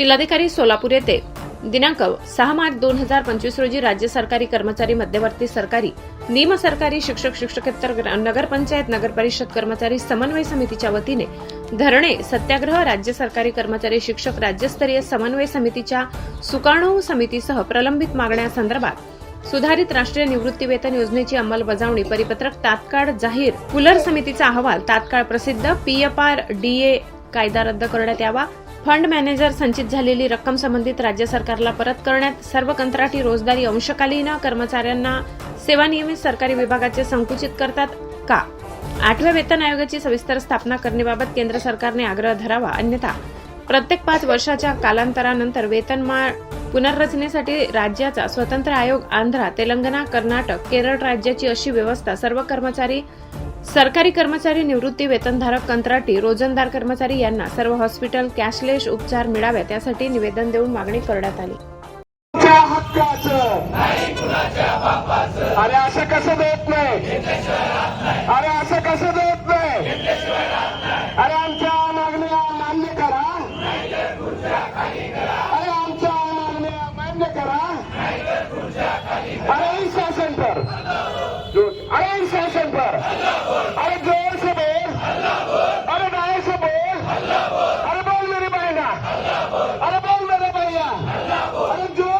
जिल्हाधिकारी सोलापूर येथे दिनांक सहा मार्च दोन हजार पंचवीस रोजी राज्य सरकारी कर्मचारी मध्यवर्ती सरकारी निम सरकारी शिक्षक शिक्षकेतर नगरपंचायत नगरपरिषद कर्मचारी समन्वय समितीच्या वतीने धरणे सत्याग्रह राज्य सरकारी कर्मचारी शिक्षक राज्यस्तरीय समन्वय समितीच्या सुकाणू समितीसह प्रलंबित मागण्यासंदर्भात सुधारित राष्ट्रीय निवृत्ती वेतन योजनेची अंमलबजावणी परिपत्रक तात्काळ जाहीर. कुलर समितीचा अहवाल तात्काळ प्रसिद्ध. पीएफआर डीए कायदा रद्द करण्यात यावा. फंड मॅनेजर संचित झालेली रक्कम संबंधित राज्य सरकारला परत करण्यात सर्व कंत्राटी रोजदारी अंशकालीन कर्मचाऱ्यांना सेवानियमित सरकारी विभागाचे संकुचित करतात का? आठव्या वेतन आयोगाची सविस्तर स्थापना करण्याबाबत केंद्र सरकारने आग्रह धरावा. अन्यथा प्रत्येक पाच वर्षाच्या कालांतरानंतर वेतनमाळ पुनर्रचनेसाठी राज्याचा स्वतंत्र आयोग आंध्रा तेलंगणा कर्नाटक केरळ राज्याची अशी व्यवस्था सर्व कर्मचारी सरकारी कर्मचारी निवृत्ती वेतनधारक कंत्राटी रोजंदार कर्मचारी यांना सर्व हॉस्पिटल कॅशलेस उपचार मिळाव्यात यासाठी निवेदन देऊन मागणी करण्यात आली. अरे असं कसं देत नाही? अरे असं कसं देत नाही अरे आमच्या मागण्या मान्य करा अरे आमच्या मागण्या मान्य करा अरे ईसा सेंटर अरे ईसा सेंटर अरे जोर से बोल अरे गाय से बोल अरे बोल मेरी बहना अरे बोल मेरे भैया अरे जोर